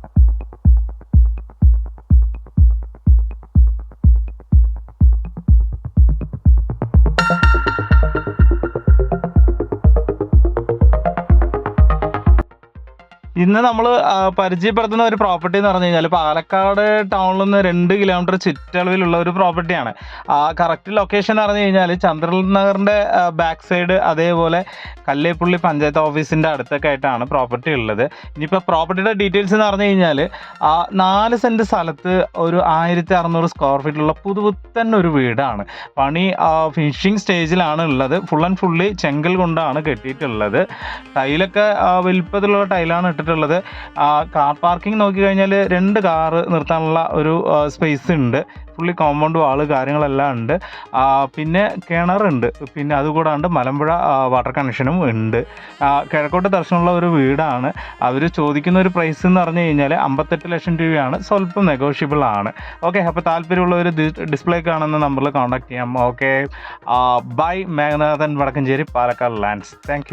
Thank you. ഇന്ന് നമ്മൾ പരിചയപ്പെടുത്തുന്ന ഒരു പ്രോപ്പർട്ടി എന്ന് പറഞ്ഞു കഴിഞ്ഞാൽ പാലക്കാട് ടൗണിൽ നിന്ന് രണ്ട് കിലോമീറ്റർ ചുറ്റളവിലുള്ള ഒരു പ്രോപ്പർട്ടിയാണ് ആ കറക്റ്റ് ലൊക്കേഷൻ എന്ന് പറഞ്ഞു കഴിഞ്ഞാൽ ചന്ദ്രൻ നഗറിന്റെ ബാക്ക് സൈഡ് അതേപോലെ കല്ലേപ്പുള്ളി പഞ്ചായത്ത് ഓഫീസിന്റെ അടുത്തൊക്കെ ആയിട്ടാണ് പ്രോപ്പർട്ടി ഉള്ളത്. ഇനിയിപ്പോൾ പ്രോപ്പർട്ടിയുടെ ഡീറ്റെയിൽസ് എന്ന് പറഞ്ഞു കഴിഞ്ഞാൽ നാല് സെന്റ് സ്ഥലത്ത് ഒരു ആയിരത്തി അറുന്നൂറ് സ്ക്വയർ ഫീറ്റുള്ള പുതുപുത്തൻ ഒരു വീടാണ്. പണി ഫിനിഷിംഗ് സ്റ്റേജിലാണ് ഉള്ളത്. ഫുൾ ആൻഡ് ഫുള്ളി ചെങ്കൽ കൊണ്ടാണ് കെട്ടിയിട്ടുള്ളത്. ടൈലൊക്കെ വലിപ്പത്തിലുള്ള ടൈലാണ് ഇട്ടിട്ടുള്ളത്. കാർ പാർക്കിംഗ് നോക്കി കഴിഞ്ഞാൽ രണ്ട് കാറ് നിർത്താനുള്ള ഒരു സ്പേസ് ഉണ്ട്. ഫുള്ളി കോമ്പൗണ്ട് വാൾ കാര്യങ്ങളെല്ലാം ഉണ്ട്. പിന്നെ കിണറുണ്ട്. പിന്നെ അതുകൂടാണ്ട് മലമ്പുഴ വാട്ടർ കണക്ഷനും ഉണ്ട്. കിഴക്കോട്ട് ദർശനമുള്ള ഒരു വീടാണ്. അവർ ചോദിക്കുന്ന ഒരു പ്രൈസ് എന്ന് പറഞ്ഞു കഴിഞ്ഞാൽ അമ്പത്തെട്ട് ലക്ഷം രൂപയാണ്. സ്വല്പം നെഗോഷ്യബിൾ ആണ്. ഓക്കെ അപ്പോൾ താല്പര്യമുള്ളവർ ഡിസ്പ്ലേ കാണുന്ന നമ്പറിൽ കോൺടാക്ട് ചെയ്യാം. Okay bye Meghanathan Vadakkanchery Palakkad lands thank